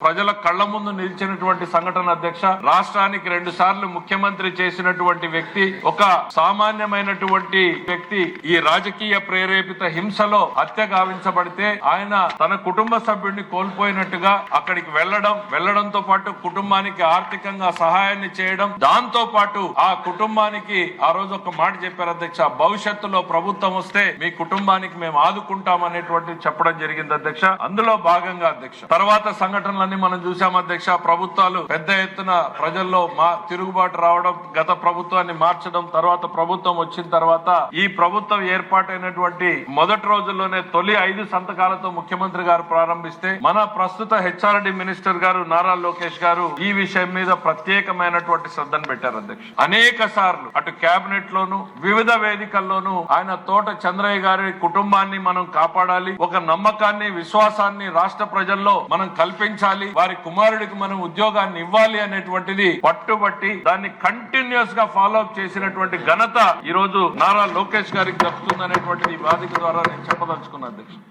ప్రజల కళ్ళ ముందు నిలిచినటువంటి సంఘటన అధ్యక్ష రాష్ట్రానికి రెండు సార్లు ముఖ్యమంత్రి చేసినటువంటి వ్యక్తి ఒక సామాన్యమైనటువంటి వ్యక్తి ఈ రాజకీయ ప్రేరేపిత హింసలో హత్య గావించబడితే ఆయన తన కుటుంబ సభ్యుడిని కోల్పోయినట్టుగా అక్కడికి వెళ్ళడం వెళ్ళడంతో పాటు కుటుంబానికి ఆర్థికంగా సహాయాన్ని చేయడం దాంతో పాటు ఆ కుటుంబానికి ఆ రోజు ఒక మాట చెప్పారు అధ్యక్ష భవిష్యత్తులో ప్రభుత్వం వస్తే మీ కుటుంబానికి మేము ఆదుకుంటాం అనేటువంటి చెప్పడం జరిగింది అధ్యక్ష. అందులో భాగంగా అధ్యక్ష తర్వాత సంఘటనలన్నీ మనం చూసాం అధ్యక్ష. ప్రభుత్వాలు పెద్ద ఎత్తున ప్రజల్లో మా తిరుగుబాటు రావడం గత ప్రభుత్వాన్ని మార్చడం తర్వాత ప్రభుత్వం వచ్చిన తర్వాత ఈ ప్రభుత్వం ఏర్పాటైనటువంటి మొదటి రోజుల్లోనే తొలి ఐదు సంతకాలతో ముఖ్యమంత్రి గారు ప్రారంభిస్తే మన ప్రస్తుత హెచ్ఆర్డి మినిస్టర్ గారు నారా లోకేష్ గారు ఈ విషయం మీద ప్రత్యేకమైనటువంటి శ్రద్ధను పెట్టారు అధ్యక్ష. అనేక సార్లు అటు కేబినెట్ లోను వివిధ వేదికల్లోనూ ఆయన తోట చంద్రయ్య గారి కుటుంబాన్ని మనం కాపాడాలి. ఒక నమ్మకాన్ని విశ్వాసాన్ని రాష్ట్ర ప్రజల్లో మనం కల్పించాలి. వారి కుమారుడికి మనం ఉద్యోగాన్ని ఇవ్వాలి అనేటువంటిది పట్టుబట్టి దాన్ని కంటిన్యూస్గా ఫాలో అప్ చేసినటువంటి ఘనత ఈ రోజు నారా లోకేష్ గారికి దక్కుతుంది అనేటువంటిది ఈ వేదిక ద్వారా నేను చెప్పదలుచుకున్నాను అధ్యక్ష